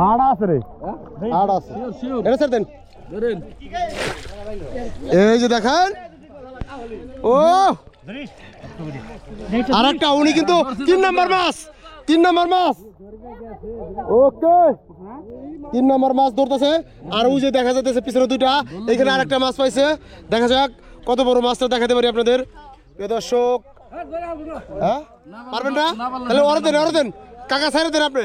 হাড় আছে রে। হাড় আছে। এটা স্যার দেন। এই যে দেখেন। ও! আর একটা উনি কিন্তু তিন নম্বর মাছ। তিন নম্বর মাছ। ওকে। তিন নম্বর মাছ ধরতেছে। আর ওই যে দেখা যাচ্ছে পিছনে দুইটা। এখানে আরেকটা মাছ পাইছে। দেখা যাক কত বড় মাছটা দেখাতে পারি আপনাদের। প্রিয় দর্শক হ্যাঁ? পারবেন না? তাহলে ওরা দেন ওরা দেন। কাকা সাইরে দেন আপনি।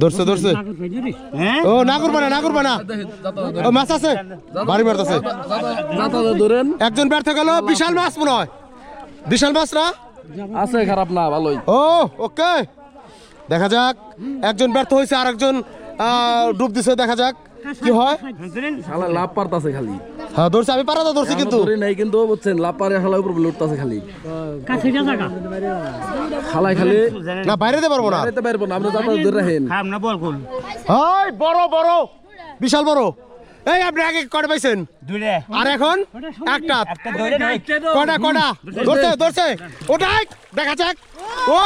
ধরছে ধরছে। ও না করবা না না করবা না ও মাছ আছে? বাড়ি মারতেছে। একজন ব্যর্থ গেল বিশাল মাছ মনে হয়। বিশাল মাছ না? আছে খারাপ না ভালোই। ও ওকে। দেখা যাক। একজন ব্যর্থ হয়েছে আর একজন ডুব দিছে দেখা যাক। কি হয়? শালা লাভ পারতাছে খালি। হ্যাঁ ধরছে আমি পারা ধরছি কিন্তু। ধরে নাই কিন্তু বুঝছেন লাভ পারে শালা উপর লুটতাছে খালি। খালাই খালি। না বাইরে দিতে পারব না। আরেতে পারব না আপনি যাতা ধরে রাখেন। হাই বড় বড়। বিশাল বড়। এই আপনি আগে কটা পাইছেন? আর এখন? একটা। কটা কটা? ধরছে ধরছে। ওটাই দেখা যাক। ও!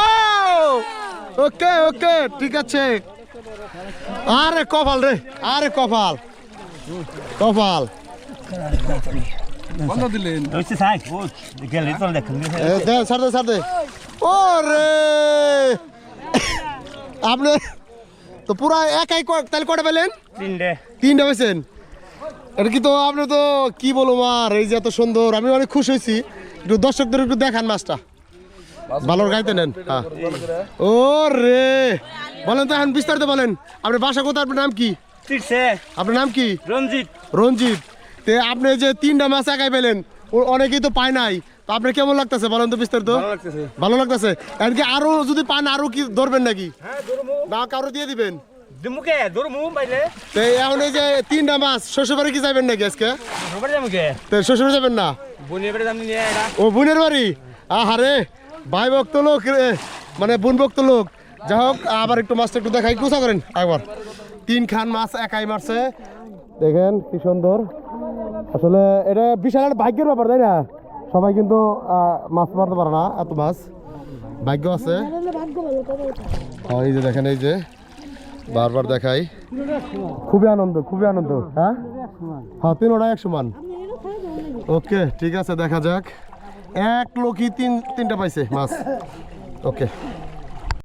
ওকে ওকে ঠিক আছে। আরে কপাল রে আরে কপাল। কপাল। বন্ধ দিলেন এ, দে ছাড় দে ছাড় দে ও রে আপনি তো পুরা একাই ক- তাহলে কটা পেলেন? তিনটা। পেয়েছেন। এটা কি তো আপনি তো কি বলব মার এই যে এত সুন্দর আমি অনেক খুশি হয়েছি। একটু দর্শকদের একটু দেখান মাছটা। ভালোর গাইতে নেন। হ্যাঁ। ও রে বলেন তো এখন বিস্তারিত বলেন। আপনার বাসা কোথায়? আপনার নাম কি? আপনার নাম কি? রঞ্জিত। রঞ্জিত। তে আপনি যে তিনটা মাছ একাই পেলেন অনেকেই তো পায় নাই। তো আপনার কেমন লাগতেছে বলেন তো বিস্তারিত? ভালো লাগতেছে। এমনকি আরও যদি পান আরও কি ধরবেন নাকি? না কারও দিয়ে দিবেন। এখন এই যে তিনটা মাছ শ্বশুরবাড়ি কি যাবেন নাকি আজকে? রোববার যামুকে তো শ্বশুর যাবেন না? ও বোনের বাড়ি? আহারে ভাই ভক্ত লোক মানে বোন ভক্ত লোক। যাই হোক আবার একটু মাছটা একটু দেখাই। কুচা করেন একবার। তিন খান মাছ একাই মারছে। দেখেন কি সুন্দর। আসলে এটা বিশাল একটা ভাগ্যের ব্যাপার, তাই না? সবাই কিন্তু মাছ মারতে পারে না এত মাছ। ভাগ্য আছে। এই যে দেখেন, এই যে বারবার দেখাই। খুবই আনন্দ খুবই আনন্দ হ্যাঁ? হ্যাঁ তিনোটা এক সমান ওকে, ঠিক আছে, দেখা যাক। এক লোকই তিন, তিনটা পাইছে মাছ। ওকে।